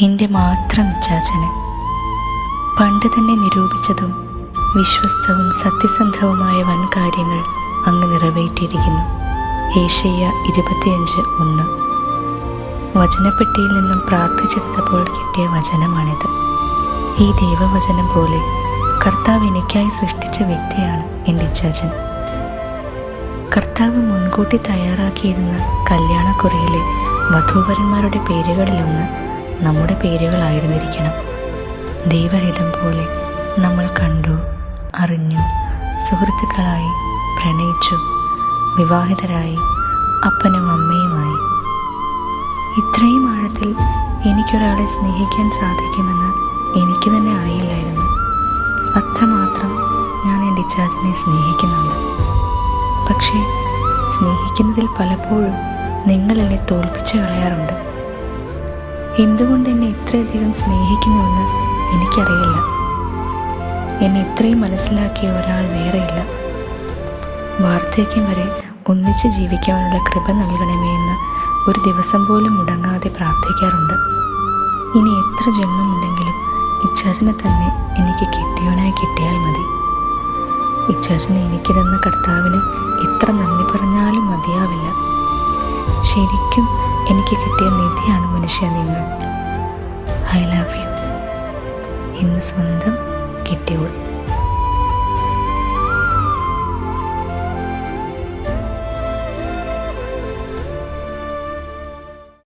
എന്റെ മാത്രം ഇച്ഛാചന് പണ്ട് തന്നെ നിരൂപിച്ചതും വിശ്വസ്തവും സത്യസന്ധവുമായ വൻ കാര്യങ്ങൾ അങ്ങ് നിറവേറ്റിയിരിക്കുന്നു. ഏഷ്യ ഇരുപത്തിയഞ്ച് ഒന്ന്. വചനപ്പെട്ടിയിൽ നിന്നും പ്രാർത്ഥിച്ചെടുത്തപ്പോൾ കിട്ടിയ വചനമാണിത്. ഈ ദൈവവചനം പോലെ കർത്താവ് എനിക്കായി സൃഷ്ടിച്ച വ്യക്തിയാണ് എന്റെ ഇച്ഛാചൻ കർത്താവ് മുൻകൂട്ടി തയ്യാറാക്കിയിരുന്ന കല്യാണക്കുറയിലെ വധൂവരന്മാരുടെ പേരുകളിലൊന്ന് നമ്മുടെ പേരുകളായിരുന്നിരിക്കണം. ദൈവഹിതം പോലെ നമ്മൾ കണ്ടു അറിഞ്ഞു സുഹൃത്തുക്കളായി പ്രണയിച്ചു വിവാഹിതരായി അപ്പനും അമ്മയുമായി. ഇത്രയും ആഴത്തിൽ എനിക്കൊരാളെ സ്നേഹിക്കാൻ സാധിക്കുമെന്ന് എനിക്ക് തന്നെ അറിയില്ലായിരുന്നു. അത്രമാത്രം ഞാൻ എന്റെ ചാച്ചനെ സ്നേഹിക്കുന്നുണ്ട്. പക്ഷേ സ്നേഹിക്കുന്നതിൽ പലപ്പോഴും നിങ്ങൾ എന്നെ തോൽപ്പിച്ച് കളയാറുണ്ട്. എന്തുകൊണ്ട് എന്നെ ഇത്രയധികം സ്നേഹിക്കുന്നുവെന്ന് എനിക്കറിയില്ല. എന്നെ ഇത്രയും മനസ്സിലാക്കിയ ഒരാൾ വേറെയില്ല. വാർദ്ധക്യം വരെ ഒന്നിച്ച് ജീവിക്കാനുള്ള കൃപ നൽകണമേ എന്ന് ഒരു ദിവസം പോലും മുടങ്ങാതെ പ്രാർത്ഥിക്കാറുണ്ട്. ഇനി എത്ര ജന്മമുണ്ടെങ്കിലും ഇച്ഛാചനെ തന്നെ എനിക്ക് കിട്ടിയവനായി കിട്ടിയാൽ മതി. ഇച്ഛാചനെ എനിക്ക് തന്ന കർത്താവിന് എത്ര നന്ദി പറഞ്ഞാലും മതിയാവില്ല. ശരിക്കും എനിക്ക് കിട്ടിയ നിധിയാണ് മനുഷ്യ നിങ്ങൾ. ഐ ലവ് യു ഇന്ന് സ്വന്തം കിട്ടിയോൾ.